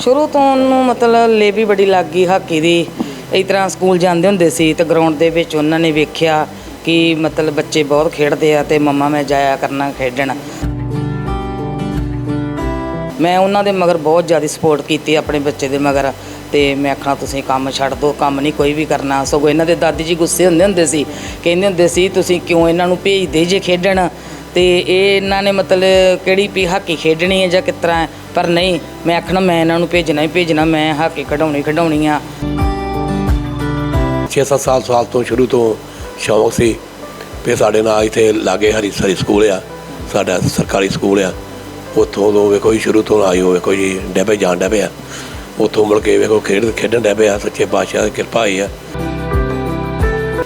ਸ਼ੁਰੂ ਤੋਂ ਉਹਨੂੰ ਮਤਲਬ ਲੇਬੀ ਬੜੀ ਲੱਗ ਗਈ ਹਾਕੀ ਦੀ। ਇਸ ਤਰ੍ਹਾਂ ਸਕੂਲ ਜਾਂਦੇ ਹੁੰਦੇ ਸੀ ਤੇ ਗਰਾਊਂਡ ਦੇ ਵਿੱਚ ਉਹਨਾਂ ਨੇ ਵੇਖਿਆ ਕਿ ਮਤਲਬ ਬੱਚੇ ਬਹੁਤ ਖੇਡਦੇ ਆ ਤੇ ਮੰਮਾ ਮੈਂ ਜਾਇਆ ਕਰਨਾ ਖੇਡਣ। ਮੈਂ ਉਹਨਾਂ ਦੇ ਮਗਰ ਬਹੁਤ ਜ਼ਿਆਦਾ ਸਪੋਰਟ ਕੀਤੀ ਆਪਣੇ ਬੱਚੇ ਦੇ ਮਗਰ ਤੇ ਮੈਂ ਆਖਣਾ, ਤੁਸੀਂ ਕੰਮ ਛੱਡ ਦਿਓ, ਕੰਮ ਨਹੀਂ ਕੋਈ ਵੀ ਕਰਨਾ। ਸਗੋਂ ਇਹਨਾਂ ਦੇ ਦਾਦੀ ਜੀ ਗੁੱਸੇ ਹੁੰਦੇ ਹੁੰਦੇ ਸੀ, ਕਹਿੰਦੇ ਹੁੰਦੇ ਸੀ, ਤੁਸੀਂ ਕਿਉਂ ਇਹਨਾਂ ਨੂੰ ਭੇਜਦੇ ਜੇ ਖੇਡਣ? ਤੇ ਇਹ ਇਹਨਾਂ ਨੇ ਮਤਲਬ ਕਿਹੜੀ ਵੀ ਹਾਕੀ ਖੇਡਣੀ ਹੈ ਜਾਂ ਕਿਸ ਤਰ੍ਹਾਂ ਪਰ ਨਹੀਂ, ਮੈਂ ਆਖਣਾ ਮੈਂ ਇਹਨਾਂ ਨੂੰ ਭੇਜਣਾ ਹੀ ਭੇਜਣਾ, ਮੈਂ ਹਾਕੀ ਖਿਡਾਉਣੀ ਖਿਡਾਉਣੀ ਆ। 6-7 ਸਾਲ ਸਾਲ ਤੋਂ ਸ਼ੁਰੂ ਤੋਂ ਸ਼ੌਕ ਸੀ ਵੀ ਸਾਡੇ ਨਾਲ ਇੱਥੇ ਲਾਗੇ ਹਰੀ ਸਰੀ ਸਕੂਲ ਆ, ਸਾਡਾ ਸਰਕਾਰੀ ਸਕੂਲ ਆ। ਉੱਥੋਂ ਤੋਂ ਵੇਖੋ ਜੀ, ਸ਼ੁਰੂ ਤੋਂ ਆਈ ਹੋਵੇ ਕੋਈ ਜੀ, ਡੈਬੇ ਜਾਣ ਡੈਬੇ ਆ। ਉੱਥੋਂ ਮੁੜ ਕੇ ਵੇਖੋ ਖੇਡ ਖੇਡਣ ਡੈਬੇ ਆ, ਸੱਚੇ ਪਾਤਸ਼ਾਹ ਦੀ ਕਿਰਪਾ ਹੀ ਆ।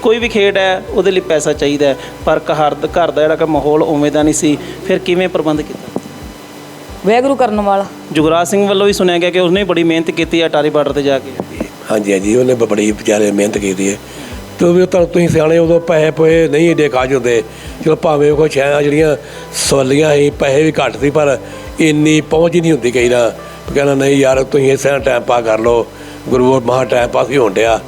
ਕੋਈ ਵੀ ਖੇਡ ਹੈ ਉਹਦੇ ਲਈ ਪੈਸਾ ਚਾਹੀਦਾ ਹੈ, ਪਰ ਘਰ ਦਾ ਘਰ ਦਾ ਜਿਹੜਾ ਕਿ ਮਾਹੌਲ ਉਵੇਂ ਦਾ ਨਹੀਂ ਸੀ ਫਿਰ ਕਿਵੇਂ ਪ੍ਰਬੰਧ ਕੀਤਾ? ਵੈਗਰੂ ਕਰਨ ਵਾਲਾ। ਜੁਗਰਾਜ ਸਿੰਘ ਵੱਲੋਂ ਵੀ ਸੁਣਿਆ ਗਿਆ ਕਿ ਉਸਨੇ ਬੜੀ ਮਿਹਨਤ ਕੀਤੀ ਹੈ ਅਟਾਰੀ ਬਾਰਡਰ ਤੇ ਜਾ ਕੇ। ਹਾਂਜੀ ਹਾਂਜੀ ਉਹਨੇ ਬ- ਬੜੀ ਵਿਚਾਰੇ ਮਿਹਨਤ ਕੀਤੀ ਹੈ। ਤੇ ਉਹ ਵੀ ਤੁਹਾਨੂੰ ਤੁਸੀਂ ਸਿਆਣੇ ਉਦੋਂ ਪੈਸੇ ਪੋਏ ਨਹੀਂ ਏਡੇ ਕਾਜ ਹੁੰਦੇ। ਚਲੋ ਭਾਵੇਂ ਕੋਈ ਛਾਂ ਜਿਹੜੀਆਂ ਸਵਾਲੀਆਂ ਸੀ ਪੈਸੇ ਵੀ ਘੱਟ ਸੀ ਪਰ ਇੰਨੀ ਪਹੁੰਚ ਹੀ ਨਹੀਂ ਹੁੰਦੀ ਕਈ ਨਾ। ਕਹਿੰਦਾ ਨਹੀਂ ਯਾਰ ਤੁਸੀਂ ਇਸ ਤਰ੍ਹਾਂ ਟਾਈਮ ਪਾ ਕਰ ਲਓ। ਗੁਰੂ ਮਹਾ ਟਾਈਮ ਪਾਸ ਹੀ ਹੋਣ ਡਿਆ।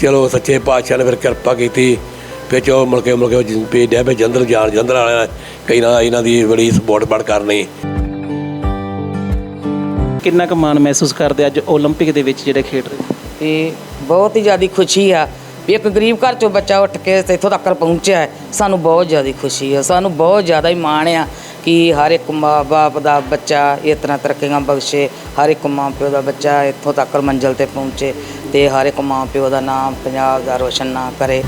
ਚਲੋ ਸੱਚੇ ਪਾਤਸ਼ਾਹ ਨੇ ਫਿਰ ਕਿਰਪਾ ਕੀਤੀ ਫਿਰ ਚੋ ਮੁੜ ਕੇ ਮੁੜ ਕੇ ਉਹ ਜਿ- ਵੀ ਡਿਆ ਵੀ ਜੰਦਰ ਜਾਣ ਜੰਦਰ ਵਾਲਿਆਂ ਨੇ ਕਈ ਨਾ ਇਹਨਾਂ ਦੀ ਬੜੀ ਸਪੋਰਟ ਬੜ ਕਰਨੀ ਕਿੰਨਾ ਕੁ ਮਾਣ ਮਹਿਸੂਸ ਕਰਦੇ ਅੱਜ 올림픽 ਦੇ ਵਿੱਚ ਜਿਹੜੇ ਖੇਡ ਰਹੇ ਤੇ ਬਹੁਤ ਹੀ ਜ਼ਿਆਦਾ ਖੁਸ਼ੀ ਆ ਵੀ ਇੱਕ ਗਰੀਬ ਘਰ ਚੋਂ ਬੱਚਾ ਉੱਠ ਕੇ ਤੇ ਇੱਥੋਂ ਤੱਕ ਪਹੁੰਚਿਆ ਹੈ ਸਾਨੂੰ ਬਹੁਤ ਜ਼ਿਆਦਾ ਖੁਸ਼ੀ ਆ ਸਾਨੂੰ ਬਹੁਤ ਜ਼ਿਆਦਾ ਹੀ ਮਾਣ ਆ ਕਿ ਹਰ ਇੱਕ ਮਾਂ ਬਾਪ ਦਾ ਬੱਚਾ ਇਸ ਤਰ੍ਹਾਂ ਤਰੱਕੀਆਂ ਬਖਸ਼ੇ ਹਰ ਇੱਕ ਮਾਂ ਪਿਓ ਦਾ ਬੱਚਾ ਇੱਥੋਂ ਤੱਕ ਮੰਜ਼ਿਲ ਤੇ ਪਹੁੰਚੇ ਤੇ ਹਰ ਇੱਕ ਮਾਂ ਪਿਓ ਦਾ ਨਾਮ ਪੰਜਾਬ ਦਾ ਰੋਸ਼ਨ ਨਾ ਕਰੇ।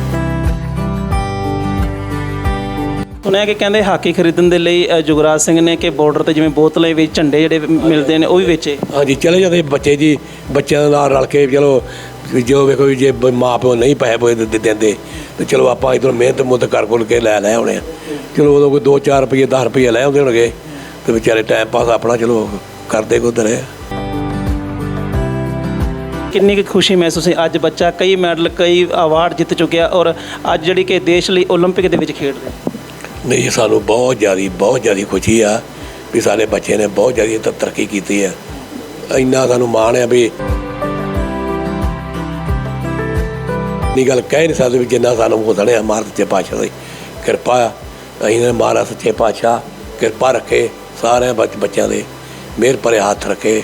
ਸੁਣਿਆ ਕਿ ਕਹਿੰਦੇ ਹਾਕੀ ਖਰੀਦਣ ਦੇ ਲਈ ਜੁਗਰਾਜ ਸਿੰਘ ਨੇ ਕਿ ਬਾਰਡਰ ਤੇ ਜਿਵੇਂ ਬੋਤਲਾਂ ਵਿੱਚ ਝੰਡੇ ਜਿਹੜੇ ਮਿਲਦੇ ਨੇ ਉਹ ਵੀ ਵੇਚੇ। ਹਾਂਜੀ ਚਲੇ ਜਾਂਦੇ ਬੱਚੇ ਜੀ ਬੱਚਿਆਂ ਦੇ ਨਾਲ ਰਲ ਕੇ ਚਲੋ ਜੋ ਵੇਖੋ ਜੇ ਬ- ਮਾਂ ਪਿਓ ਨਹੀਂ ਪੈਸੇ ਪੋਏ ਦਿੰਦੇ ਤੇ ਚਲੋ ਆਪਾਂ ਇਧਰ ਮਿਹਨਤ ਮੁੱਤ ਕਰ ਕੁਲ ਕੇ ਲੈ ਲੈ ਆਉਣੇ ਆ ਚਲੋ ਉਦੋਂ ਕੋਈ 2-4 ਰੁਪਏ 10 ਰੁਪਏ ਲੈ ਆਉਂਦੇ ਹੋਣਗੇ ਤੇ ਵਿਚਾਰੇ ਟਾਈਮ ਪਾਸ ਆਪਣਾ ਚਲੋ ਕਰਦੇ ਕੁਦਰ ਹੈ ਕਿੰਨੀ ਕੁ ਖੁਸ਼ੀ ਮਹਿਸੂਸ ਹੈ ਅੱਜ ਬੱਚਾ ਕਈ ਮੈਡਲ ਕਈ ਅਵਾਰਡ ਜਿੱਤ ਚੁੱਕਿਆ ਔਰ ਅੱਜ ਜਿਹੜੀ ਕਿ ਦੇਸ਼ ਲਈ 올림픽 ਦੇ ਵਿੱਚ ਖੇਡ ਰਿਹਾ ਨਹੀਂ ਸਾਨੂੰ ਬਹੁਤ ਜ਼ਿਆਦੀ ਬਹੁਤ ਜ਼ਿਆਦੀ ਖੁਸ਼ੀ ਆ ਵੀ ਸਾਡੇ ਬੱਚੇ ਨੇ ਬਹੁਤ ਜ਼ਿਆਦੀ ਤ- ਤਰੱਕੀ ਕੀਤੀ ਹੈ ਇੰਨਾ ਸਾਨੂੰ ਮਾਣ ਹੈ ਵੀ ਨਹੀਂ ਗੱਲ ਕਹਿ ਨਹੀਂ ਸਕਦੇ ਵੀ ਜਿੰਨਾ ਸਾਨੂੰ ਹੋ ਸਣਿਆ ਮਾਰ ਸੱਚੇ ਪਾਤਸ਼ਾਹ ਦੀ ਕਿਰਪਾ ਆ। ਅਸੀਂ ਨੇ ਮਾਰਾ ਸੱਚੇ ਪਾਤਸ਼ਾਹ ਕਿਰਪਾ ਰੱਖੇ ਸਾਰੇ ਬੱਚ- ਬੱਚਿਆਂ ਦੇ ਮਿਹਰ ਭਰੇ ਹੱਥ ਰੱਖੇ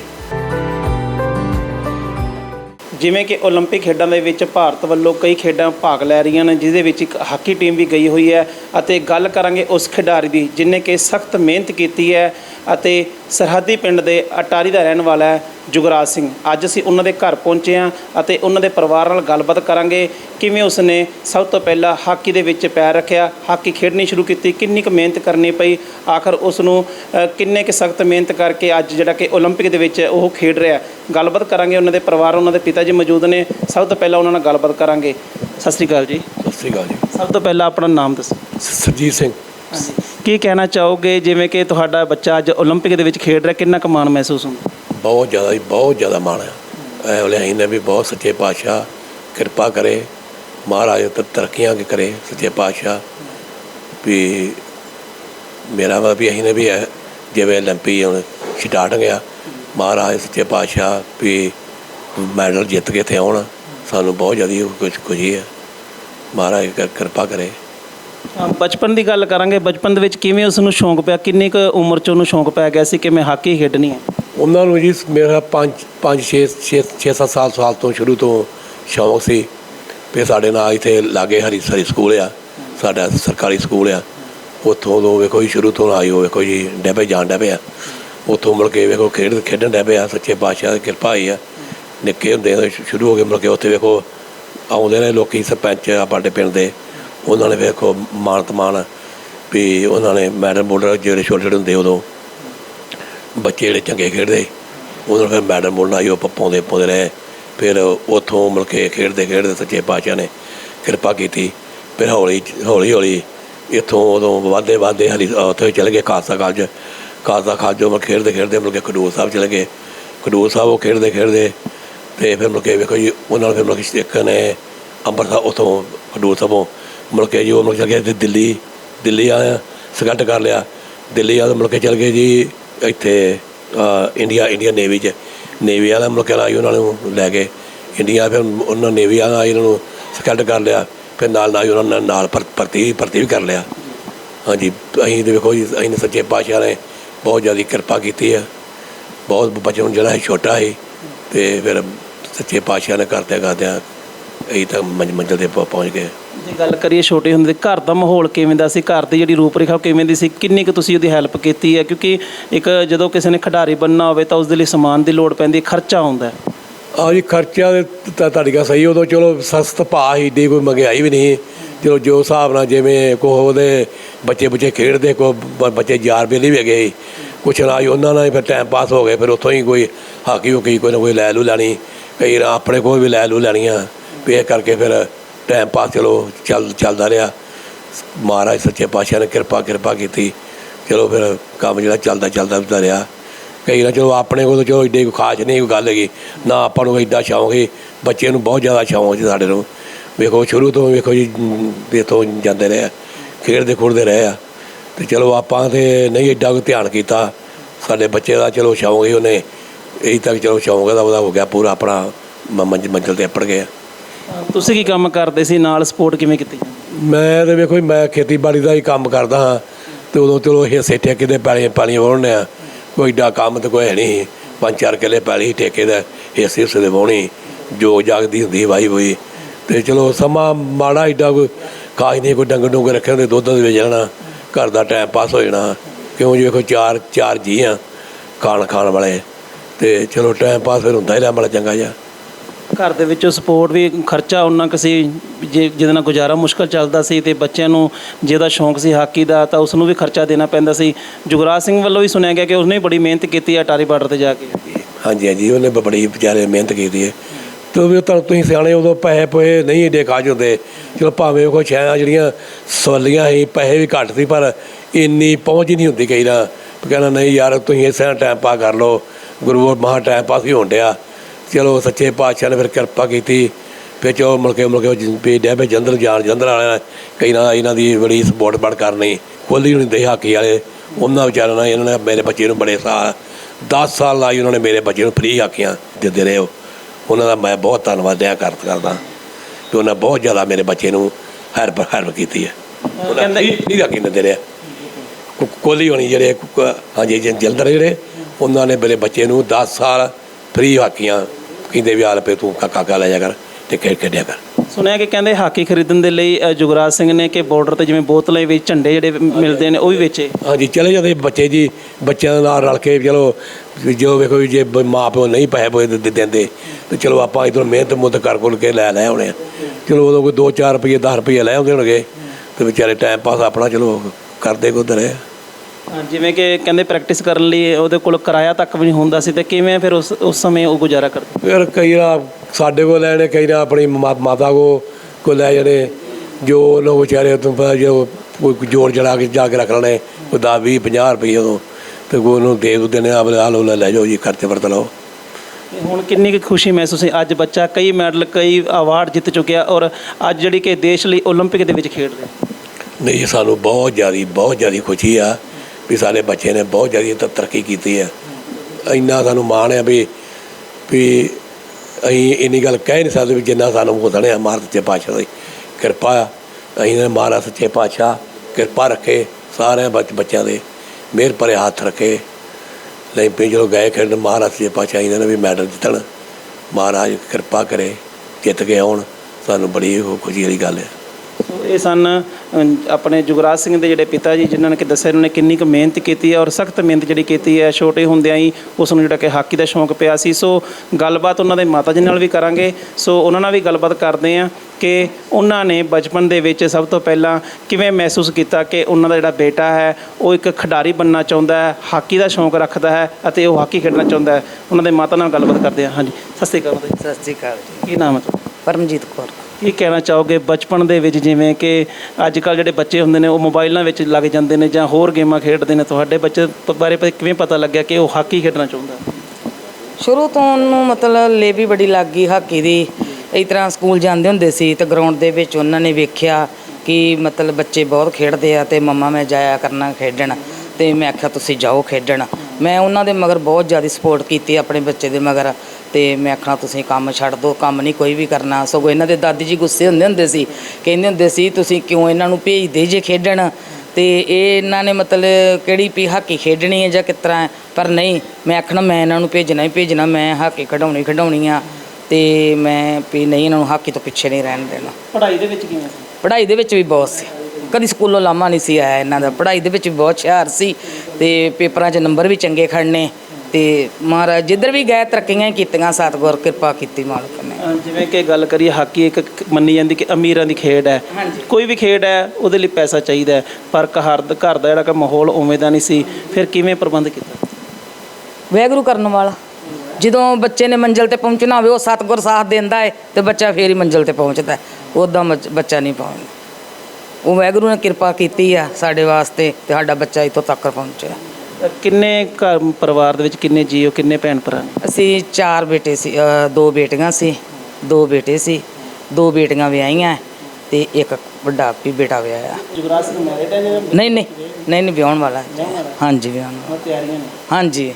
ਜਿਵੇਂ ਕਿ 올림픽 ਖੇਡਾਂ ਦੇ ਵਿੱਚ ਭਾਰਤ ਵੱਲੋਂ ਕਈ ਖੇਡਾਂ ਭਾਗ ਲੈ ਰਹੀਆਂ ਨੇ ਜਿਹਦੇ ਵਿੱਚ ਇੱਕ ਹਾਕੀ ਟੀਮ ਵੀ ਗਈ ਹੋਈ ਹੈ ਅਤੇ ਗੱਲ ਕਰਾਂਗੇ ਉਸ ਖਿਡਾਰੀ ਦੀ ਜਿਨੇ ਕਿ ਸਖਤ ਮਿਹਨਤ ਕੀਤੀ ਹੈ ਅਤੇ ਸਰਹੱਦੀ ਪਿੰਡ ਦੇ ਅਟਾਰੀ ਦਾ ਰਹਿਣ ਵਾਲਾ ਹੈ ਜੁਗਰਾਜ ਸਿੰਘ ਅੱਜ ਅਸੀਂ ਉਹਨਾਂ ਦੇ ਘਰ ਪਹੁੰਚੇ ਹਾਂ ਅਤੇ ਉਹਨਾਂ ਦੇ ਪਰਿਵਾਰ ਨਾਲ ਗੱਲਬਾਤ ਕਰਾਂਗੇ ਕਿਵੇਂ ਉਸਨੇ ਸਭ ਤੋਂ ਪਹਿਲਾਂ ਹਾਕੀ ਦੇ ਵਿੱਚ ਪੈਰ ਰੱਖਿਆ ਹਾਕੀ ਖੇਡਣੀ ਸ਼ੁਰੂ ਕੀਤੀ ਕਿੰਨੀ ਕੁ ਮਿਹਨਤ ਕਰਨੀ ਪਈ ਆਖਰ ਉਸ ਨੂੰ ਅ, ਕਿੰਨੇ ਕੁ ਸਖਤ ਮਿਹਨਤ ਕਰਕੇ ਅੱਜ ਜਿਹੜਾ ਕਿ 올림픽 ਦੇ ਵਿੱਚ ਉਹ ਖੇਡ ਰਿਹਾ ਗੱਲਬਾਤ ਕਰਾਂਗੇ ਉਹਨਾਂ ਦੇ ਪਰਿਵਾਰ ਉਹਨਾਂ ਦੇ ਪਿਤਾ ਜੀ ਮੌਜੂਦ ਨੇ ਸਭ ਤੋਂ ਪਹਿਲਾਂ ਉਹਨਾਂ ਨਾਲ ਗੱਲਬਾਤ ਕਰਾਂਗੇ ਸਤਿ ਸ੍ਰੀ ਅਕਾਲ ਜੀ ਸਤਿ ਸ੍ਰੀ ਅਕਾਲ ਜੀ ਸਭ ਤੋਂ ਪਹਿਲਾਂ ਆਪਣਾ ਨਾਮ ਦੱਸੋ ਸ- ਸਰਜੀਤ ਸਿੰਘ ਕੀ ਕਹਿਣਾ ਚਾਹੋਗੇ ਜਿਵੇਂ ਕਿ ਤੁਹਾਡਾ ਬੱਚਾ ਅੱਜ 올림픽 ਦੇ ਵਿੱਚ ਖੇਡ ਰਿਹਾ ਕਿੰਨਾ ਕੁ ਮਾਣ ਮਹਿਸੂਸ ਹੁੰਦਾ ਬਹੁਤ ਜ਼ਿਆਦਾ ਹੀ ਬਹੁਤ ਜ਼ਿਆਦਾ ਮਾਣ ਹੈ ਐ ਵੇਲੇ ਅਸੀਂ ਨੇ ਵੀ ਬਹੁਤ ਸੱਚੇ ਪਾਤਸ਼ਾਹ ਕਿਰਪਾ ਕਰੇ ਮਹਾਰਾਜ ਤੇ ਤਰੱਕੀਆਂ ਕੇ ਕਰੇ ਸੱਚੇ ਪਾਤਸ਼ਾਹ ਵੀ ਮੇਰਾ ਵਾ ਵੀ ਅਸੀਂ ਨੇ ਵੀ ਇਹ ਜਿਵੇਂ 올림픽 ਹੁਣ ਸਟਾਰਟ ਗਿਆ ਮਹਾਰਾਜ ਸੱਚੇ ਪਾਤਸ਼ਾਹ ਵੀ ਮੈਡਲ ਜਿੱਤ ਕੇ ਇੱਥੇ ਆਉਣ ਸਾਨੂੰ ਬਹੁਤ ਜ਼ਿਆਦਾ ਕੁਝ ਖੁਸ਼ੀ ਹੈ ਮਹਾਰਾਜ ਕਿਰ- ਕਿਰਪਾ ਕਰੇ ਅ, ਬਚਪਨ ਦੀ ਗੱਲ ਕਰਾਂਗੇ। ਬਚਪਨ ਦੇ ਵਿੱਚ ਕਿਵੇਂ ਉਸ ਨੂੰ ਸ਼ੌਂਕ ਪਿਆ? ਕਿੰਨੀ ਕੁ ਉਮਰ 'ਚ ਉਹਨੂੰ ਸ਼ੌਂਕ ਪੈ ਗਿਆ ਸੀ ਕਿ ਮੈਂ ਹਾਕੀ ਖੇਡਣੀ ਹੈ? ਉਹਨਾਂ ਨੂੰ ਜੀ ਮੇਰਾ 5 5 6 6 7 ਸਾਲ ਸਾਲ ਤੋਂ ਸ਼ੁਰੂ ਤੋਂ ਸ਼ੌਂਕ ਸੀ। ਵੀ ਸਾਡੇ ਨਾਲ ਇੱਥੇ ਲਾਗੇ ਹਰੀ ਸਰੀ ਸਕੂਲ ਆ। ਸਾਡਾ ਸਰਕਾਰੀ ਸਕੂਲ ਆ। ਉੱਥੋਂ ਤੋਂ ਵੇਖੋ ਜੀ, ਸ਼ੁਰੂ ਤੋਂ ਆਈ ਹੋਵੇ ਕੋਈ ਜੀ, ਡੈਬੇ ਜਾਣ ਡੈਬੇ ਆ। ਉੱਥੋਂ ਮੁੜ ਕੇ ਵੇਖੋ ਖੇਡ, ਖੇਡਣ ਡੈਬੇ ਆ। ਸੱਚੇ ਪਾਤਸ਼ਾਹ ਦੀ ਕਿਰਪਾ ਹੀ ਆ। ਨਿੱਕੇ ਹੁੰਦੇ ਸ਼ੁਰੂ ਹੋ ਕੇ ਮੁੜ ਕੇ ਉੱਥੇ ਵੇਖੋ ਆਉਂਦੇ ਨੇ ਲੋਕੀ ਸਰਪੰਚ ਆ, ਸਾਡੇ ਪਿੰਡ ਦੇ। ਉਹਨਾਂ ਨੇ ਵੇਖੋ ਮਾਨਤ ਮਾਨ ਵੀ ਉਹਨਾਂ ਨੇ ਮੈਡਲ ਬੋਲਰ ਜਿਹੜੇ ਛੋਟੇ ਛੋਟੇ ਹੁੰਦੇ ਉਦੋਂ ਬੱਚੇ ਜਿਹੜੇ ਚੰਗੇ ਖੇਡਦੇ ਉਹਨਾਂ ਨੂੰ ਫਿਰ ਮੈਡਲ ਬੋਲਣਾ ਆਈ ਉਹ ਪ- ਪਾਉਂਦੇ ਪਾਉਂਦੇ ਰਹੇ। ਫਿਰ ਉੱਥੋਂ ਮਿਲ ਕੇ ਖੇਡਦੇ ਖੇਡਦੇ ਸੱਚੇ ਪਾਤਸ਼ਾਹ ਨੇ ਕਿਰਪਾ ਕੀਤੀ। ਫਿਰ ਹੌਲੀ ਹੌਲੀ ਹੌਲੀ ਇੱਥੋਂ ਉਦੋਂ ਵਾਧੇ ਵਾਧੇ ਹਲੀ ਉੱਥੇ ਚਲੇ ਗਏ ਖਾਲਸਾ ਕਾਲਜ। ਖਾਲਸਾ ਕਾਲਜੋਂ ਮੈਂ ਖੇਡਦੇ ਖੇਡਦੇ ਮਿਲ ਕੇ ਖਡੂਰ ਸਾਹਿਬ ਚਲੇ ਗਏ। ਖਡੂਰ ਸਾਹਿਬ ਉਹ ਖੇਡਦੇ ਖੇਡਦੇ ਤੇ ਫਿਰ ਮਿਲ ਕੇ ਵੇਖੋ ਜੀ, ਉਹਨਾਂ ਨੇ ਫਿਰ ਮਿਲ ਕੇ ਇੱਕ ਨੇ ਅੰਮ੍ਰਿਤਸਰ ਉੱਥੋਂ ਖਡੂਰ ਸਾਹਿਬੋਂ ਮਿਲ ਕੇ ਜੀ ਉਹ ਮਿਲ ਕੇ ਚਲੇ ਗਏ ਦਿੱਲੀ ਦਿੱਲੀ ਆ ਸਿਲੈਕਟ ਕਰ ਲਿਆ। ਦਿੱਲੀ ਆ ਮਿਲ ਕੇ ਚਲ ਗਏ ਜੀ ਇੱਥੇ ਇੰਡੀਆ ਇੰਡੀਆ ਨੇਵੀ 'ਚ। ਨੇਵੀ ਵਾਲਾ ਮੁਲਕ ਆਈ ਉਹਨਾਂ ਨੂੰ ਲੈ ਕੇ ਇੰਡੀਆ ਫਿਰ ਉਹਨਾਂ ਨੇਵੀ ਵਾਲਾ ਆਈ ਇਹਨਾਂ ਨੂੰ ਸਕੈਲਟ ਕਰ ਲਿਆ। ਫਿਰ ਨਾਲ ਨਾਲ ਉਹਨਾਂ ਨੇ ਨਾਲ ਭਰ- ਭਰਤੀ ਭਰਤੀ ਵੀ ਕਰ ਲਿਆ। ਹਾਂਜੀ, ਅਸੀਂ ਤੇ ਵੇਖੋ ਜੀ, ਅਸੀਂ ਸੱਚੇ ਪਾਤਸ਼ਾਹ ਨੇ ਬਹੁਤ ਜ਼ਿਆਦਾ ਕਿਰਪਾ ਕੀਤੀ ਹੈ ਬਹੁਤ ਬਚਪਨ ਜਿਹੜਾ ਹੈ ਛੋਟਾ ਸੀ। ਤੇ ਫਿਰ ਸੱਚੇ ਪਾਤਸ਼ਾਹ ਨੇ ਕਰਦਿਆਂ ਕਰਦਿਆਂ ਅਸੀਂ ਤਾਂ ਮੰਜ- ਮੰਜ਼ਿਲ ਤੇ ਪਹੁੰ- ਪਹੁੰਚ ਗਏ। ਜੇ ਗੱਲ ਕਰੀਏ ਛੋਟੇ ਹੁੰਦੇ ਦੇ, ਘਰ ਦਾ ਮਾਹੌਲ ਕਿਵੇਂ ਦਾ ਸੀ? ਘਰ ਦੀ ਜਿਹੜੀ ਰੂਪਰੇਖਾ ਉਹ ਕਿਵੇਂ ਦੀ ਸੀ? ਕਿੰਨੀ ਕੁ ਤੁਸੀਂ ਉਹਦੀ ਹੈਲਪ ਕੀਤੀ ਹੈ? ਕਿਉਂਕਿ ਇੱਕ ਜਦੋਂ ਕਿਸੇ ਨੇ ਖਿਡਾਰੀ ਬਣਨਾ ਹੋਵੇ ਤਾਂ ਉਸ ਦੇ ਲਈ ਸਮਾਨ ਦੀ ਲੋੜ ਪੈਂਦੀ ਹੈ ਖਰਚਾ ਆਉਂਦਾ ਹੈ। ਆ ਜੀ ਖਰਚਾ ਤਾਂ ਤੁਹਾਡੀ ਗੱਲ ਸਹੀ ਉਦੋਂ ਚਲੋ ਸਸਤ ਭਾਅ ਹੀ ਏਡੀ ਕੋਈ ਮਹਿੰਗਾਈ ਵੀ ਨਹੀਂ ਚਲੋ ਜੋ ਹਿਸਾਬ ਨਾਲ ਜਿਵੇਂ ਕੋ ਉਹਦੇ ਬੱਚੇ ਬੱਚੇ ਖੇਡਦੇ ਕੋ ਬ- ਬੱਚੇ ਯਾਰ ਬੇਲੀ ਵੀ ਹੈਗੇ ਕੁਛ ਨਾ ਉਹਨਾਂ ਨਾਲ ਹੀ ਫਿਰ ਟਾਈਮ ਪਾਸ ਹੋ ਗਏ। ਫਿਰ ਉੱਥੋਂ ਹੀ ਕੋਈ ਹਾਕੀ ਹੋ ਗਈ ਕੋਈ ਨਾ ਕੋਈ ਲੈ ਲੂ ਲੈਣੀ। ਕਈ ਆਪਣੇ ਕੋਲ ਵੀ ਲੈ ਲੂ ਲੈਣੀਆਂ। ਵੀ ਇਹ ਕਰਕੇ ਫਿਰ ਟਾਈਮ ਪਾਸ ਚਲੋ ਚੱਲ ਚੱਲਦਾ ਰਿਹਾ। ਮਹਾਰਾਜ ਸੱਚੇ ਪਾਤਸ਼ਾਹ ਨੇ ਕਿਰਪਾ ਕਿਰਪਾ ਕੀਤੀ। ਚਲੋ ਫਿਰ ਕੰਮ ਜਿਹੜਾ ਚੱਲਦਾ ਚੱਲਦਾ ਹੁੰਦਾ ਰਿਹਾ। ਕਈ ਨਾ ਚਲੋ ਆਪਣੇ ਕੋਲ ਤਾਂ ਚਲੋ ਏਡੀ ਕੋਈ ਖਾਸ ਨਹੀਂ ਕੋਈ ਗੱਲ ਹੈਗੀ। ਨਾ ਆਪਾਂ ਨੂੰ ਏਡਾ ਸ਼ੌਂਕ ਸੀ। ਬੱਚੇ ਨੂੰ ਬਹੁਤ ਜ਼ਿਆਦਾ ਸ਼ੌਂਕ ਸੀ ਸਾਡੇ ਨੂੰ। ਵੇਖੋ ਸ਼ੁਰੂ ਤੋਂ ਵੇਖੋ ਜੀ ਅਮ, ਇੱਥੋਂ ਜਾਂਦੇ ਰਹੇ ਆ, ਖੇਡਦੇ ਖੁੱਡਦੇ ਰਹੇ ਆ। ਤੇ ਚਲੋ ਆਪਾਂ ਤੇ ਨਹੀਂ ਏਡਾ ਕੋਈ ਧਿਆਨ ਕੀਤਾ। ਸਾਡੇ ਬੱਚੇ ਦਾ ਚਲੋ ਸ਼ੌਂਕ ਸੀ ਉਹਨੇ। ਇਹ ਤੱਕ ਚਲੋ ਸ਼ੌਂਕ ਦਾ ਉਹਦਾ ਹੋ ਗਿਆ ਪੂਰਾ ਆਪਣਾ। ਮੰਜ਼ਿਲ ਮੰਜ਼ਿਲ ਤੇ ਅੱਪੜ ਗਿਆ ਤੁਸੀਂ ਕੀ ਕੰਮ ਕਰਦੇ ਸੀ? ਨਾਲ ਸਪੋਰਟ ਕਿਵੇਂ ਕੀਤੀ? ਮੈਂ ਤੇ ਵੇਖੋ ਜੀ, ਮੈਂ ਖੇਤੀਬਾੜੀ ਦਾ ਹੀ ਕੰਮ ਕਰਦਾ ਹਾਂ ਤੇ ਉਦੋਂ ਚਲੋ ਹਿੱਸੇ ਠੇਕੇ ਦੇ ਪੈਲੀਆਂ ਪੈਲੀਆਂ ਵਾਹੁੰਦੇ ਆ ਕੋਈ ਏਡਾ ਕੰਮ ਤੇ ਕੋਈ ਹੈ ਨਹੀਂ। ਪੰਜ ਚਾਰ ਕਿੱਲੇ ਪੈਲੀ ਸੀ ਠੇਕੇ ਦਾ ਹਿੱਸੇ ਹਿੱਸੇ ਦੇ ਵਾਹੁਣੀ ਜੋ ਜਾਗਦੀ ਹੁੰਦੀ ਸੀ ਵਾਈ ਹੋਈ ਤੇ ਚਲੋ ਸਮਾਂ ਮਾੜਾ ਏਡਾ ਕੋਈ ਕਾਜ ਨਹੀਂ ਕੋਈ ਡੰਗਰ ਡੁੰਗਰ ਰੱਖੇ ਹੁੰਦੇ ਦੁੱਧ ਦੇ ਵੇਚ ਜਾਣਾ ਘਰ ਦਾ ਟਾਈਮ ਪਾਸ ਹੋ ਜਾਣਾ। ਕਿਉਂ ਜੀ ਵੇਖੋ ਚਾਰ ਚਾਰ ਜੀ ਆ ਖਾਣ ਖਾਣ ਵਾਲੇ। ਤੇ ਚਲੋ ਟਾਈਮ ਪਾਸ ਫਿਰ ਹੁੰਦਾ ਹੀ ਰਿਹਾ ਮਾੜਾ ਚੰਗਾ ਜਿਹਾ। ਘਰ ਦੇ ਵਿੱਚੋਂ ਸਪੋਰਟ ਵੀ ਖਰਚਾ ਉਹਨਾਂ ਕੁ ਸੀ, ਜੇ ਜਿਹਦੇ ਨਾਲ ਗੁਜ਼ਾਰਾ ਮੁਸ਼ਕਲ ਚੱਲਦਾ ਸੀ ਤੇ ਬੱਚਿਆਂ ਨੂੰ ਜਿਹਦਾ ਸ਼ੌਂਕ ਸੀ ਹਾਕੀ ਦਾ ਤਾਂ ਉਸ ਨੂੰ ਵੀ ਖਰਚਾ ਦੇਣਾ ਪੈਂਦਾ ਸੀ। ਜੁਗਰਾਜ ਸਿੰਘ ਵੱਲੋਂ ਵੀ ਸੁਣਿਆ ਗਿਆ ਕਿ ਉਸਨੇ ਬੜੀ ਮਿਹਨਤ ਕੀਤੀ ਹੈ ਟਾਰੀ ਬਾਰਡਰ ਤੇ ਜਾ ਕੇ। ਹਾਂਜੀ ਹਾਂਜੀ, ਉਹਨੇ ਬੜੀ ਵਿਚਾਰੇ ਮਿਹਨਤ ਕੀਤੀ ਹੈ। ਤੇ ਉਹ ਵੀ ਤੁਹਾਨੂੰ ਤੁਸੀਂ ਸਿਆਣੇ ਉਦੋਂ ਪੈਸੇ ਪੋਏ ਨਹੀਂ ਏਡੇ ਕਾਜ ਹੁੰਦੇ। ਚਲੋ ਭਾਵੇਂ ਉਹ ਸ਼ਾਇਦ ਜਿਹੜੀਆਂ ਸਵਾਲੀਆਂ ਸੀ, ਪੈਸੇ ਵੀ ਘੱਟ ਸੀ, ਪਰ ਇੰਨੀ ਪਹੁੰਚ ਹੀ ਨਹੀਂ ਹੁੰਦੀ ਕਈ ਨਾ। ਕਹਿੰਦਾ, ਨਹੀਂ ਯਾਰ, ਤੁਸੀਂ ਇਸ ਤਰ੍ਹਾਂ ਟਾਈਮ ਪਾ ਕਰ ਲਓ। ਗੁਰੂ ਮਹਾ ਟਾਈਮ ਪਾਸ ਹੀ ਹੋਣ ਡਿਆ। ਚਲੋ ਸੱਚੇ ਪਾਤਸ਼ਾਹ ਨੇ ਫਿਰ ਕਿਰਪਾ ਕੀਤੀ ਫਿਰ ਚੋ ਮੁਲਕੇ ਮੁਲਕੇ ਵੀ ਡੈਬੇ ਜੰਦਰ ਜਾਣ ਜੰਦਰ ਵਾਲਿਆਂ ਨੇ ਕਈ ਨਾ ਇਹਨਾਂ ਦੀ ਬੜੀ ਸਪੋਰਟ ਬੜ ਕਰਨੀ ਖੋਲੀ ਨਹੀਂ ਦੇ ਹਾਕੀ ਵਾਲੇ ਉਹਨਾਂ ਵਿਚਾਰਿਆਂ ਨੇ ਇਹਨਾਂ ਨੇ ਮੇਰੇ ਬੱਚੇ ਨੂੰ ਬੜੇ ਸਾਲ 10 ਸਾਲ ਲਾਈ ਉਹਨਾਂ ਨੇ ਮੇਰੇ ਬੱਚੇ ਨੂੰ ਫ੍ਰੀ ਹਾਕੀਆਂ ਦਿੰਦੇ ਰਹੇ ਉਹ। ਉਹਨਾਂ ਦਾ ਮੈਂ ਬਹੁਤ ਧੰਨਵਾਦ ਦਿਆ ਕਰ ਕਰਦਾ ਕਿ ਉਹਨਾਂ ਬਹੁਤ ਜ਼ਿਆਦਾ ਮੇਰੇ ਬੱਚੇ ਨੂੰ ਹੈਲਪ ਹੈਲਪ ਕੀਤੀ ਹੈ। ਉਹਨਾਂ ਕਹਿੰਦੇ- ਫ੍ਰੀ ਹਾਕੀ ਦਿੰਦੇ ਰਹੇ। ਕੋ- ਕੋਹਲੀ ਹੋਣੀ ਜਿਹੜੇ ਹਾਂਜੀ ਜ- ਜਲੰਧਰ ਜਿਹੜੇ ਉਹਨਾਂ ਨੇ ਮੇਰੇ ਬੱਚੇ ਨੂੰ 10 ਸਾਲ ਫ੍ਰੀ ਹਾਕੀਆਂ ਕਹਿੰਦੇ ਵੀ ਆ ਰੁਪਏ ਤੂੰ ਕਾ ਕਾਕਾ ਲੈ ਜਾ ਕਰ ਤੇ ਖੇਡ ਖੇਡਿਆ ਕਰ। ਸੁਣਿਆ ਕਿ ਕਹਿੰਦੇ ਹਾਕੀ ਖਰੀਦਣ ਦੇ ਲਈ ਅ, ਜੁਗਰਾਜ ਸਿੰਘ ਨੇ ਕਿ ਬਾਰਡਰ ਤੇ ਜਿਵੇਂ ਬੋਤਲਾਂ ਵਿੱਚ ਝੰਡੇ ਜਿਹੜੇ ਮਿਲਦੇ ਨੇ ਉਹ ਵੀ ਵੇਚੇ? ਹਾਂਜੀ ਚਲੇ ਜਾਂਦੇ ਬੱਚੇ ਜੀ ਬੱਚਿਆਂ ਦੇ ਨਾਲ ਰਲ ਕੇ ਚਲੋ ਵੀ ਜੋ ਵੇਖੋ ਵੀ ਜੇ ਬ- ਮਾਂ ਪਿਓ ਨਹੀਂ ਪੈਸੇ ਪੋਏ ਦਿ- ਦਿੰਦੇ ਤੇ ਚਲੋ ਆਪਾਂ ਇਧਰੋਂ ਮਿਹਨਤ ਮੁੱਤ ਕਰ ਕੁਲ ਕੇ ਲੈ ਲੈ ਆਉਣੇ ਆ। ਚਲੋ ਉਦੋਂ ਕੋਈ 2-4 ਰੁਪਏ 10 ਰੁਪਏ ਲੈ ਆਉਂਦੇ ਹੋਣਗੇ ਤੇ ਵਿਚਾਰੇ ਟਾਈਮ ਪਾਸ ਆਪਣਾ ਚਲੋ ਕਰਦੇ ਗੁਜ਼ਰੇ ਅ, ਜਿਵੇਂ ਕਿ ਕਹਿੰਦੇ ਪ੍ਰੈਕਟਿਸ ਕਰਨ ਲਈ ਉਹਦੇ ਕੋਲ ਕਿਰਾਇਆ ਤੱਕ ਵੀ ਨਹੀਂ ਹੁੰਦਾ ਸੀ ਤੇ ਕਿਵੇਂ ਫਿਰ ਉਸ ਉਸ ਸਮੇਂ ਉਹ ਗੁਜ਼ਾਰਾ ਕਰਦੇ ਫਿਰ ਕਈ ਨਾ ਸਾਡੇ ਕੋਲ ਲੈਣੇ ਕਈ ਨਾ ਆਪਣੀ ਮਾ- ਮਾਤਾ ਕੋ ਕੋ ਲੈ ਜਾਣੇ ਜੋ ਲੋਕ ਵਿਚਾਰੇ ਤੋਂ ਪਤਾ ਜੋ ਕੋਈ ਜੋੜ ਜੜਾ ਕੇ ਜਾ ਕੇ ਰੱਖ ਲੈਣੇ ਕੋਈ 10 20 50 ਰੁਪਏ ਉਦੋਂ ਤੇ ਕੋਈ ਉਹਨੂੰ ਦੇ ਦੁੱਦੇ ਨੇ ਆਪ ਆ ਲੋ ਲੈ ਜਾਓ ਜੀ ਖਰਚੇ ਵਰਤ ਲਓ ਤੇ ਹੁਣ ਕਿੰਨੀ ਕੁ ਖੁਸ਼ੀ ਮਹਿਸੂਸ ਹੈ ਅੱਜ ਬੱਚਾ ਕਈ ਮੈਡਲ ਕਈ ਅਵਾਰਡ ਜਿੱਤ ਚੁੱਕਿਆ ਔਰ ਅੱਜ ਜਿਹੜੀ ਕਿ ਦੇਸ਼ ਲਈ 올림픽 ਦੇ ਵਿੱਚ ਖੇਡ ਰਿਹਾ ਨਹੀਂ ਸਾਨੂੰ ਬਹੁਤ ਜ਼ਿਆਦੀ ਬਹੁਤ ਜ਼ਿਆਦੀ ਖੁਸ਼ੀ ਆ ਵੀ ਸਾਡੇ ਬੱਚੇ ਨੇ ਬਹੁਤ ਜ਼ਿਆਦਾ ਤ- ਤਰੱਕੀ ਕੀਤੀ ਹੈ। ਇੰਨਾ ਸਾਨੂੰ ਮਾਣ ਹੈ ਵੀ ਵੀ ਅਸੀਂ ਇੰਨੀ ਗੱਲ ਕਹਿ ਨਹੀਂ ਸਕਦੇ ਵੀ ਜਿੰਨਾ ਸਾਨੂੰ ਹੋ ਸਣਿਆ ਮਹਾਰਾਜ ਸੱਚੇ ਪਾਤਸ਼ਾਹ ਦੀ ਕਿਰਪਾ ਅਸੀਂ ਨੇ ਮਹਾਰਾਜ ਸੱਚੇ ਪਾਤਸ਼ਾਹ, ਕਿਰਪਾ ਰੱਖੇ ਸਾਰੇ ਬੱਚ- ਬੱਚਿਆਂ ਦੇ, ਮਿਹਰ ਭਰੇ ਹੱਥ ਰੱਖੇ। ਲਈ ਪੀ ਜਦੋਂ ਗਏ ਖੇਡਣ, ਮਹਾਰਾਜ ਸੱਚੇ ਪਾਤਸ਼ਾਹ ਇਹਨਾਂ ਨੇ ਵੀ ਮੈਡਲ ਜਿੱਤਣ। ਮਹਾਰਾਜ ਕਿਰਪਾ ਕਰੇ, ਜਿੱਤ ਕੇ ਆਉਣ। ਸਾਨੂੰ ਬੜੀ ਖੁਸ਼ੀ ਵਾਲੀ ਗੱਲ ਹੈ। ਇਹ ਸਨ ਆਪਣੇ ਜੁਗਰਾਜ ਸਿੰਘ ਦੇ ਜਿਹੜੇ ਪਿਤਾ ਜੀ ਜਿਨ੍ਹਾਂ ਨੇ ਕਿ ਦੱਸਿਆ ਉਹਨਾਂ ਨੇ ਕਿੰਨੀ ਕੁ ਮਿਹਨਤ ਕੀਤੀ ਹੈ ਔਰ ਸਖਤ ਮਿਹਨਤ ਜਿਹੜੀ ਕੀਤੀ ਹੈ ਛੋਟੇ ਹੁੰਦਿਆਂ ਹੀ ਉਸ ਨੂੰ ਜਿਹੜਾ ਕਿ ਹਾਕੀ ਦਾ ਸ਼ੌਂਕ ਪਿਆ ਸੀ। ਸੋ ਗੱਲਬਾਤ ਉਹਨਾਂ ਦੇ ਮਾਤਾ ਜੀ ਨਾਲ ਵੀ ਕਰਾਂਗੇ। ਸੋ ਉਹਨਾਂ ਨਾਲ ਵੀ ਗੱਲਬਾਤ ਕਰਦੇ ਹਾਂ ਕਿ ਉਹਨਾਂ ਨੇ ਬਚਪਨ ਦੇ ਵਿੱਚ ਸਭ ਤੋਂ ਪਹਿਲਾਂ ਕਿਵੇਂ ਮਹਿਸੂਸ ਕੀਤਾ ਕਿ ਉਹਨਾਂ ਦਾ ਜਿਹੜਾ ਬੇਟਾ ਹੈ ਉਹ ਇੱਕ ਖਿਡਾਰੀ ਬਣਨਾ ਚਾਹੁੰਦਾ ਹੈ ਹਾਕੀ ਦਾ ਸ਼ੌਂਕ ਰੱਖਦਾ ਹੈ ਅਤੇ ਉਹ ਹਾਕੀ ਖੇਡਣਾ ਚਾਹੁੰਦਾ ਹੈ। ਉਹਨਾਂ ਦੇ ਮਾਤਾ ਨਾਲ ਗੱਲਬਾਤ ਕਰਦੇ ਹਾਂ। ਹਾਂਜੀ ਸਤਿ ਸ਼੍ਰੀ ਅਕਾਲ ਮਾਤਾ ਜੀ। ਸਤਿ ਸ਼੍ਰੀ ਅਕਾਲ ਜੀ। ਕੀ ਨਾਮ ਹੈ ਤੁਹਾਡਾ? ਪਰਮਜੀਤ ਕੌਰ। ਕੀ ਕਹਿਣਾ ਚਾਹੋਗੇ ਬਚਪਨ ਦੇ ਵਿੱਚ ਜਿਵੇਂ ਕਿ ਅੱਜ ਕੱਲ ਜਿਹੜੇ ਬੱਚੇ ਹੁੰਦੇ ਨੇ, ਉਹ ਮੋਬਾਈਲਾਂ ਵਿੱਚ ਲੱਗ ਜਾਂਦੇ ਨੇ ਜਾਂ ਹੋਰ ਗੇਮਾਂ ਖੇਡਦੇ ਨੇ? ਤੁਹਾਡੇ ਬੱਚੇ ਪ- ਬਾਰੇ ਪ- ਕਿਵੇਂ ਪਤਾ ਲੱਗਿਆ ਕਿ ਉਹ ਹਾਕੀ ਖੇਡਣਾ ਚਾਹੁੰਦਾ? ਸ਼ੁਰੂ ਤੋਂ ਉਹਨੂੰ ਮਤਲਬ ਲੇਬੀ ਬੜੀ ਲੱਗ ਗਈ ਹਾਕੀ ਦੀ। ਇਸ ਤਰ੍ਹਾਂ ਸਕੂਲ ਜਾਂਦੇ ਹੁੰਦੇ ਸੀ ਤੇ ਗਰਾਊਂਡ ਦੇ ਵਿੱਚ ਉਹਨਾਂ ਨੇ ਵੇਖਿਆ ਕਿ ਮਤਲਬ ਬੱਚੇ ਬਹੁਤ ਖੇਡਦੇ ਆ ਤੇ ਮੰਮਾ ਮੈਂ ਜਾਇਆ ਕਰਨਾ ਖੇਡਣ ਤੇ ਮੈਂ ਆਖਿਆ ਤੁਸੀਂ ਜਾਓ ਖੇਡਣ। ਮੈਂ ਉਹਨਾਂ ਦੇ ਮਗਰ ਬਹੁਤ ਜ਼ਿਆਦਾ ਸਪੋਰਟ ਕੀਤੀ ਆਪਣੇ ਬੱਚੇ ਦੇ ਮਗਰ। ਤੇ ਮੈਂ ਆਖਣਾ ਤੁਸੀਂ ਕੰਮ ਛੱਡ ਦਿਓ ਕੰਮ ਨਹੀਂ ਕੋਈ ਵੀ ਕਰਨਾ। ਸਗੋਂ ਇਹਨਾਂ ਦੇ ਦਾਦੀ ਜੀ ਗੁੱਸੇ ਹੁੰਦੇ ਹੁੰਦੇ ਸੀ ਕਹਿੰਦੇ ਹੁੰਦੇ ਸੀ ਤੁਸੀਂ ਕਿਉਂ ਇਹਨਾਂ ਨੂੰ ਭੇਜਦੇ ਜੇ ਖੇਡਣ? ਤੇ ਇਹ ਇਹਨਾਂ ਨੇ ਮਤਲਬ ਕਿਹੜੀ ਵੀ ਹਾਕੀ ਖੇਡਣੀ ਹੈ ਜਾਂ ਕਿਸ ਤਰ੍ਹਾਂ। ਪਰ ਨਹੀਂ ਮੈਂ ਆਖਣਾ ਮੈਂ ਇਹਨਾਂ ਨੂੰ ਭੇਜਣਾ ਹੀ ਭੇਜਣਾ ਮੈਂ ਹਾਕੀ ਖਿਡਾਉਣੀ ਖਿਡਾਉਣੀ ਆ ਤੇ ਮੈਂ ਵੀ ਨਹੀਂ ਇਹਨਾਂ ਨੂੰ ਹਾਕੀ ਤੋਂ ਪਿੱਛੇ ਨਹੀਂ ਰਹਿਣ ਦੇਣਾ। ਪੜ੍ਹਾਈ ਦੇ ਵਿੱਚ ਕਿਵੇਂ ਸੀ? ਪੜ੍ਹਾਈ ਦੇ ਵਿੱਚ ਵੀ ਬਹੁਤ ਸੀ। ਕਦੀ ਸਕੂਲੋਂ ਲਾਮਾ ਨਹੀਂ ਸੀ ਆਇਆ ਇਹਨਾਂ ਦਾ। ਪੜ੍ਹਾਈ ਦੇ ਵਿੱਚ ਵੀ ਬਹੁਤ ਹੁਸ਼ਿਆਰ ਸੀ ਤੇ ਪੇਪਰਾਂ 'ਚ ਨੰਬਰ ਵੀ ਚੰਗੇ ਖੜਨੇ ਤੇ ਮਹਾਰਾਜ ਜਿੱਧਰ ਵੀ ਗਏ ਤਰੱਕੀਆਂ ਹੀ ਕੀਤੀਆਂ ਸਤਿਗੁਰ ਕਿਰਪਾ ਕੀਤੀ ਮਾਲਕ ਨੇ। ਅਹ ਜਿਵੇਂ ਕਿ ਗੱਲ ਕਰੀਏ ਹਾਕੀ ਇੱਕ ਮੰਨੀ ਜਾਂਦੀ ਕਿ ਅਮੀਰਾਂ ਦੀ ਖੇਡ ਹੈ। ਹਾਂਜੀ। ਕੋਈ ਵੀ ਖੇਡ ਹੈ ਉਹਦੇ ਲਈ ਪੈਸਾ ਚਾਹੀਦਾ ਹੈ, ਪਰ ਘਰ ਦਾ ਘਰ ਦਾ ਜਿਹੜਾ ਕਿ ਮਾਹੌਲ ਉਵੇਂ ਦਾ ਨਹੀਂ ਸੀ। ਫਿਰ ਕਿਵੇਂ ਪ੍ਰਬੰਧ ਕੀਤਾ? ਵੈਗਰੂ ਕਰਨ ਵਾਲਾ। ਜਦੋਂ ਬੱਚੇ ਨੇ ਮੰਜ਼ਿਲ ਤੇ ਪਹੁੰਚਣਾ ਹੋਵੇ ਉਹ ਸਤਿਗੁਰ ਸਾਥ ਦਿੰਦਾ ਹੈ ਤੇ ਬੱਚਾ ਫੇਰ ਹੀ ਮੰਜ਼ਿਲ ਤੇ ਪਹੁੰਚਦਾ ਉਦਾਂ ਬੱਚਾ ਨਹੀਂ ਪਹੁੰਚਦਾ। ਉਹ ਵੈਗਰੂ ਨੇ ਕਿਰਪਾ ਕੀਤੀ ਆ ਸਾਡੇ ਵਾਸਤੇ ਤੇ ਸਾਡਾ ਬੱਚਾ ਇੱਥੋਂ ਤੱਕ ਪਹੁੰਚਿਆ। ਕਿੰਨੇ ਘਰ ਪਰਿਵਾਰ ਦੇ ਵਿੱਚ ਕਿੰਨੇ ਜੀਓ ਕਿੰਨੇ ਭੈਣ ਭਰਾ ਨੇ ਅਸੀਂ ਚਾਰ ਬੇਟੇ ਸੀ ਅ, ਦੋ ਬੇਟੀਆਂ ਸੀ ਦੋ ਬੇਟੇ ਸੀ ਦੋ ਬੇਟੀਆਂ ਵਿਆਹੀਆਂ ਤੇ ਇੱਕ ਵੱਡਾ ਵੀ ਬੇਟਾ ਵਿਆਹਿਆ ਜੁਗਰਾਜ ਸਿੰਘ ਮੈਰਿਡ ਹੈ ਜਾਂ ਨਹੀਂ ਨਹੀਂ ਨਹੀਂ ਨਹੀਂ ਵਿਆਹਣ ਵਾਲਾ ਹੈ। ਹਾਂਜੀ ਵਿਆਹਣ ਵਾਲਾ ਤਿਆਰੀਆਂ ਨੇ ਹਾਂਜੀ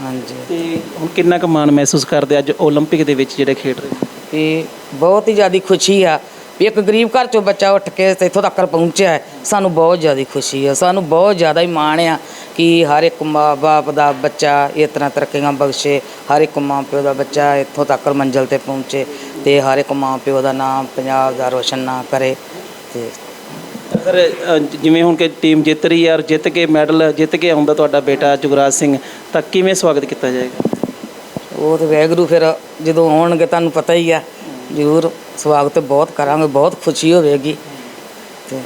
ਹਾਂਜੀ ਤੇ ਹੁਣ ਕਿੰਨਾ ਕੁ ਮਾਣ ਮਹਿਸੂਸ ਕਰਦੇ ਅੱਜ 올림픽 ਦੇ ਵਿੱਚ ਜਿਹੜੇ ਖੇਡ ਰਹੇ ਨੇ? ਤੇ ਬਹੁਤ ਹੀ ਜ਼ਿਆਦਾ ਖੁਸ਼ੀ ਆ ਵੀ ਇੱਕ ਗਰੀਬ ਘਰ ਚੋਂ ਬੱਚਾ ਉੱਠ ਕੇ ਇੱਥੋਂ ਤੱਕ ਪਹੁੰਚਿਆ ਹੈ ਸਾਨੂੰ ਬਹੁਤ ਜ਼ਿਆਦਾ ਖੁਸ਼ੀ ਆ ਸਾਨੂੰ ਬਹੁਤ ਜ਼ਿਆਦਾ ਹੀ ਮਾਣ ਆ ਕਿ ਹਰ ਇੱਕ ਮਾਂ ਬਾਪ ਦਾ ਬੱਚਾ ਇਸ ਤਰ੍ਹਾਂ ਤਰੱਕੀਆਂ ਬਖਸ਼ੇ ਹਰ ਇੱਕ ਮਾਂ ਪਿਓ ਦਾ ਬੱਚਾ ਇੱਥੋਂ ਤੱਕ ਮੰਜ਼ਿਲ ਤੇ ਪਹੁੰਚੇ ਤੇ ਹਰ ਇੱਕ ਮਾਂ ਪਿਓ ਦਾ ਨਾਮ ਪੰਜਾਬ ਦਾ ਰੋਸ਼ਨ ਨਾ ਕਰੇ ਤੇ ਅ, ਜਿਵੇਂ ਹੁਣ ਕਿ ਟੀਮ ਜਿੱਤ ਰਹੀ ਹੈ ਔਰ ਜਿੱਤ ਕੇ ਮੈਡਲ ਜਿੱਤ ਕੇ ਆਉਂਦਾ ਤੁਹਾਡਾ ਬੇਟਾ ਜੁਗਰਾਜ ਸਿੰਘ ਤਾਂ ਕਿਵੇਂ ਸਵਾਗਤ ਕੀਤਾ ਜਾਏਗਾ? ਉਹ ਤੇ ਵੈਗਰੂ ਫਿਰ ਜਦੋਂ ਆਉਣਗੇ ਤੁਹਾਨੂੰ ਪਤਾ ਹੀ ਆ ਜ਼ਰੂਰ ਸਵਾਗਤ ਬਹੁਤ ਕਰਾਂਗੇ ਬਹੁਤ ਖੁਸ਼ੀ ਹੋਵੇਗੀ ਤੇ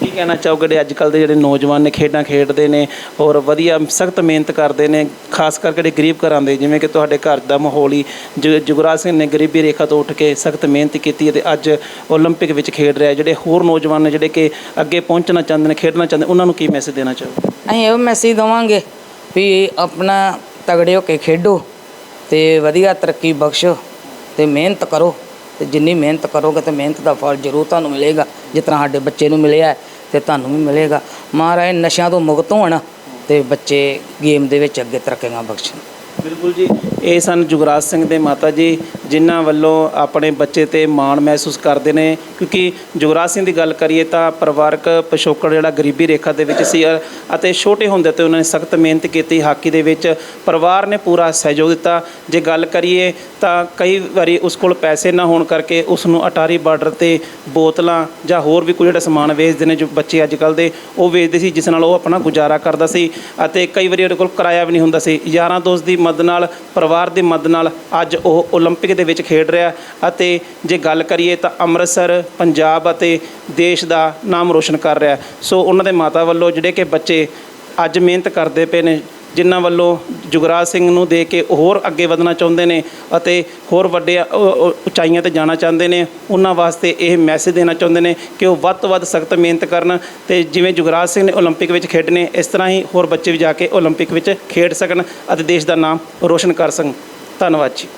ਕੀ ਕਹਿਣਾ ਚਾਹੋਗੇ ਜਿਹੜੇ ਅੱਜ ਕੱਲ ਦੇ ਜਿਹੜੇ ਨੌਜਵਾਨ ਨੇ ਖੇਡਾਂ ਖੇਡਦੇ ਨੇ ਔਰ ਵਧੀਆ ਸਖਤ ਮਿਹਨਤ ਕਰਦੇ ਨੇ ਖਾਸ ਕਰਕੇ ਜਿਹੜੇ ਗਰੀਬ ਘਰਾਂ ਦੇ ਜਿਵੇਂ ਕਿ ਤੁਹਾਡੇ ਘਰ ਦਾ ਮਾਹੌਲ ਹੀ ਜੁ- ਜੁਗਰਾਜ ਸਿੰਘ ਨੇ ਗਰੀਬੀ ਰੇਖਾ ਤੋਂ ਉੱਠ ਕੇ ਸਖਤ ਮਿਹਨਤ ਕੀਤੀ ਹੈ ਤੇ ਅੱਜ 올림픽 ਵਿੱਚ ਖੇਡ ਰਿਹਾ ਜਿਹੜੇ ਹੋਰ ਨੌਜਵਾਨ ਨੇ ਜਿਹੜੇ ਕਿ ਅੱਗੇ ਪਹੁੰਚਣਾ ਚਾਹੁੰਦੇ ਨੇ ਖੇਡਣਾ ਚਾਹੁੰਦੇ ਉਹਨਾਂ ਨੂੰ ਕੀ ਮੈਸੇਜ ਦੇਣਾ ਚਾਹੋਗੇ ਅਸੀਂ ਇਹ ਮੈਸੇਜ ਦਵਾਂਗੇ ਵੀ ਆਪਣਾ ਤਗੜੇ ਹੋ ਕੇ ਖੇਡੋ ਤੇ ਵਧੀਆ ਤਰੱਕੀ ਬਖਸ਼ੋ ਤੇ ਮਿਹਨਤ ਕਰੋ ਤੇ ਜਿੰਨੀ ਮਿਹਨਤ ਕਰੋਗੇ ਤੇ ਮਿਹਨਤ ਦਾ ਫਲ ਜ਼ਰੂਰ ਤੁਹਾਨੂੰ ਮਿਲੇਗਾ ਜਿਸ ਤਰ੍ਹਾਂ ਸਾਡੇ ਬੱਚੇ ਨੂੰ ਮਿਲਿਆ ਹੈ, ਤੇ ਤੁਹਾਨੂੰ ਵੀ ਮਿਲੇਗਾ। ਮਹਾਰਾਜ ਨਸ਼ਿਆਂ ਤੋਂ ਮੁਕਤ ਹੋਣ ਤੇ ਬੱਚੇ ਗੇਮ ਦੇ ਵਿੱਚ ਅੱਗੇ ਤਰੱਕੀਆਂ ਬਖਸ਼ਣ। ਬਿਲਕੁਲ ਜੀ। ਇਹ ਸਨ ਜੁਗਰਾਜ ਸਿੰਘ ਦੇ ਮਾਤਾ ਜੀ, ਜਿਨ੍ਹਾਂ ਵੱਲੋਂ ਆਪਣੇ ਬੱਚੇ ਤੇ ਮਾਣ ਮਹਿਸੂਸ ਕਰਦੇ ਨੇ। ਕਿਉਂਕਿ ਜੁਗਰਾਜ ਸਿੰਘ ਦੀ ਗੱਲ ਕਰੀਏ ਤਾਂ ਪਰਿਵਾਰਕ ਪਿਛੋਕੜ ਜਿਹੜਾ ਗਰੀਬੀ ਰੇਖਾ ਦੇ ਵਿੱਚ ਸੀ ਅਤੇ ਛੋਟੇ ਹੁੰਦੇ ਤੇ ਉਹਨਾਂ ਨੇ ਸਖਤ ਮਿਹਨਤ ਕੀਤੀ। ਹਾਕੀ ਦੇ ਵਿੱਚ ਪਰਿਵਾਰ ਨੇ ਪੂਰਾ ਸਹਿਯੋਗ ਦਿੱਤਾ। ਜੇ ਗੱਲ ਕਰੀਏ ਤਾਂ ਕਈ ਵਾਰੀ ਉਸ ਕੋਲ ਪੈਸੇ ਨਾ ਹੋਣ ਕਰਕੇ ਉਸ ਨੂੰ ਅਟਾਰੀ ਬਾਰਡਰ ਤੇ ਬੋਤਲਾਂ ਜਾਂ ਹੋਰ ਵੀ ਕੋਈ ਜਿਹੜਾ ਸਮਾਨ ਵੇਚਦੇ ਨੇ ਜੋ ਬੱਚੇ ਅੱਜ ਕੱਲ ਦੇ, ਉਹ ਵੇਚਦੇ ਸੀ, ਜਿਸ ਨਾਲ ਉਹ ਆਪਣਾ ਗੁਜ਼ਾਰਾ ਕਰਦਾ ਸੀ ਅਤੇ ਕਈ ਵਾਰੀ ਉਹਦੇ ਕੋਲ ਕਿਰਾਇਆ ਵੀ ਨਹੀਂ ਹੁੰਦਾ ਸੀ। ਯਾਰਾਂ ਦੋਸਤ ਦੀ ਮਦਦ ਨਾਲ ਪਰਿਵਾਰ ਦੀ ਮਦਦ ਨਾਲ ਅੱਜ ਉਹ 올림픽 ਦੇ ਵਿੱਚ ਖੇਡ ਰਿਹਾ ਅਤੇ ਜੇ ਗੱਲ ਕਰੀਏ ਤਾਂ ਅੰਮ੍ਰਿਤਸਰ ਪੰਜਾਬ ਅਤੇ ਦੇਸ਼ ਦਾ ਨਾਮ ਰੋਸ਼ਨ ਕਰ ਰਿਹਾ ਸੋ ਉਹਨਾਂ ਦੇ ਮਾਤਾ ਵੱਲੋਂ ਜਿਹੜੇ ਕਿ ਬੱਚੇ ਅੱਜ ਮਿਹਨਤ ਕਰਦੇ ਪਏ ਨੇ ਜਿਨ੍ਹਾਂ ਵੱਲੋਂ ਜੁਗਰਾਜ ਸਿੰਘ ਨੂੰ ਦੇ ਕੇ ਹੋਰ ਅੱਗੇ ਵਧਣਾ ਚਾਹੁੰਦੇ ਨੇ ਅਤੇ ਹੋਰ ਵੱਡੇ ਅ, ਅ, ਉਚਾਈਆਂ ਤੇ ਜਾਣਾ ਚਾਹੁੰਦੇ ਨੇ ਉਹਨਾਂ ਵਾਸਤੇ ਇਹ ਮੈਸੇਜ ਦੇਣਾ ਚਾਹੁੰਦੇ ਨੇ ਕਿ ਉਹ ਵੱਧ ਤੋਂ ਵੱਧ ਸਖਤ ਮਿਹਨਤ ਕਰਨ ਤੇ ਜਿਵੇਂ ਜੁਗਰਾਜ ਸਿੰਘ ਨੇ 올림픽 ਵਿੱਚ ਖੇਡਣੇ ਇਸ ਤਰ੍ਹਾਂ ਹੀ ਹੋਰ ਬੱਚੇ ਵੀ ਜਾ ਕੇ 올림픽 ਵਿੱਚ ਖੇਡ ਸਕਣ ਅਤੇ ਦੇਸ਼ ਦਾ ਨਾਮ ਰੋਸ਼ਨ ਕਰ ਸਕਣ ਧੰਨਵਾਦ ਜੀ